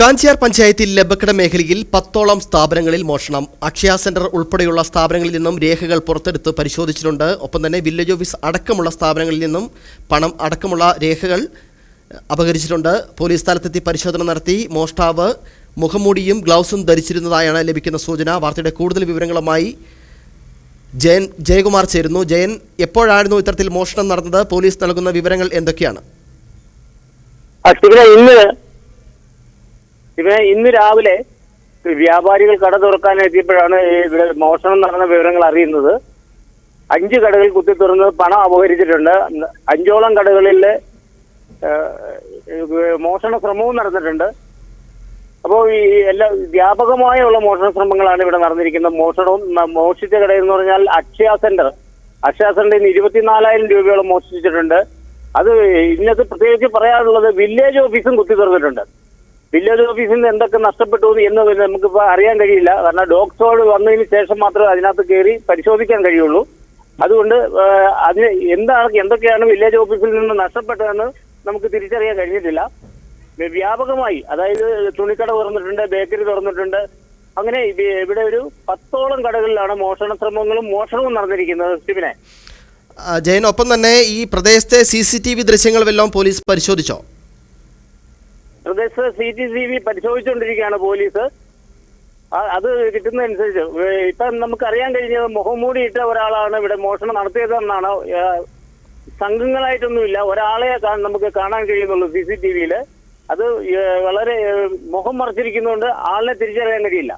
കാഞ്ചിയാർ പഞ്ചായത്തിൽ ലബക്കട മേഖലയിൽ പത്തോളം സ്ഥാപനങ്ങളിൽ മോഷണം. അക്ഷയ സെന്റർ ഉൾപ്പെടെയുള്ള സ്ഥാപനങ്ങളിൽ നിന്നും രേഖകൾ പുറത്തെടുത്ത് പരിശോധിച്ചിട്ടുണ്ട്. ഒപ്പം തന്നെ വില്ലേജ് ഓഫീസ് അടക്കമുള്ള സ്ഥാപനങ്ങളിൽ നിന്നും പണം അടക്കമുള്ള രേഖകൾ അപഹരിച്ചിട്ടുണ്ട് പോലീസ് സ്ഥലത്തെത്തി പരിശോധന നടത്തി. മോഷ്ടാവ് മുഖംമൂടിയും ഗ്ലൗസും ധരിച്ചിരുന്നതായാണ് ലഭിക്കുന്ന സൂചന. വാർത്തയുടെ കൂടുതൽ വിവരങ്ങളുമായി ജയൻ ജയകുമാർ ചേരുന്നു. ജയൻ എപ്പോഴായിരുന്നു ഇത്തരത്തിൽ മോഷണം നടന്നത്? പോലീസ് നൽകുന്ന വിവരങ്ങൾ എന്തൊക്കെയാണ്? ഇന്ന് ശിവനെ ഇന്ന് രാവിലെ വ്യാപാരികൾ കട തുറക്കാൻ എത്തിയപ്പോഴാണ് ഇവിടെ മോഷണം നടന്ന വിവരങ്ങൾ അറിയുന്നത്. അഞ്ച് കടകൾ കുത്തി തുറന്ന് പണം അപഹരിച്ചിട്ടുണ്ട്. അഞ്ചോളം കടകളിൽ മോഷണ ശ്രമവും നടന്നിട്ടുണ്ട്. അപ്പോൾ ഈ എല്ലാ വ്യാപകമായുള്ള മോഷണ ശ്രമങ്ങളാണ് ഇവിടെ നടന്നിരിക്കുന്നത്. മോഷണവും മോഷിച്ച എന്ന് പറഞ്ഞാൽ അക്ഷയ സെന്റർ. അക്ഷയ സെന്ററിൽ നിന്ന് ഇരുപത്തിനാലായിരം രൂപയോളം മോഷ്ടിച്ചിട്ടുണ്ട്. അത് ഇന്നത്തെ പ്രത്യേകിച്ച് പറയാനുള്ളത് വില്ലേജ് ഓഫീസും കുത്തി തുറന്നിട്ടുണ്ട്. വില്ലേജ് ഓഫീസിൽ നിന്ന് എന്തൊക്കെ നഷ്ടപ്പെട്ടു എന്ന് നമുക്കിപ്പോൾ അറിയാൻ കഴിയില്ല. കാരണം ഡോക്ടറോട് വന്നതിന് ശേഷം മാത്രമേ അതിനകത്ത് കയറി പരിശോധിക്കാൻ കഴിയുള്ളൂ. അതുകൊണ്ട് അതിന് എന്താണ് എന്തൊക്കെയാണ് വില്ലേജ് ഓഫീസിൽ നിന്ന് നഷ്ടപ്പെട്ടതെന്ന് നമുക്ക് തിരിച്ചറിയാൻ കഴിഞ്ഞിട്ടില്ല. വ്യാപകമായി അതായത് തുണിക്കട തുറന്നിട്ടുണ്ട് ബേക്കറി തുറന്നിട്ടുണ്ട്. അങ്ങനെ ഇവിടെ ഒരു പത്തോളം കടകളിലാണ് മോഷണ ശ്രമങ്ങളും മോഷണവും നടന്നിരിക്കുന്നത് സ്റ്റിബിനെ ആ, ജയൻ ഒപ്പം തന്നെ ഈ പ്രദേശത്തെ സി സി ടി വി ദൃശ്യങ്ങൾ വല്ലതും പോലീസ് പരിശോധിച്ചോ? പ്രദേശത്ത് സി ടി സി വി പരിശോധിച്ചുകൊണ്ടിരിക്കുകയാണ് പോലീസ്. അത് കിട്ടുന്നതനുസരിച്ച്. ഇപ്പം നമുക്ക് അറിയാൻ കഴിഞ്ഞത് മുഖംമൂടി ഇട്ട ഒരാളാണ് ഇവിടെ മോഷണം നടത്തിയതെന്നാണ് സംഘങ്ങളായിട്ടൊന്നുമില്ല. ഒരാളെ നമുക്ക് കാണാൻ കഴിയുന്നുള്ളൂ സി സി ടി വിയിൽ അത് വളരെ മുഖം മറച്ചിരിക്കുന്നതുകൊണ്ട് ആളിനെ തിരിച്ചറിയാൻ കഴിയില്ല.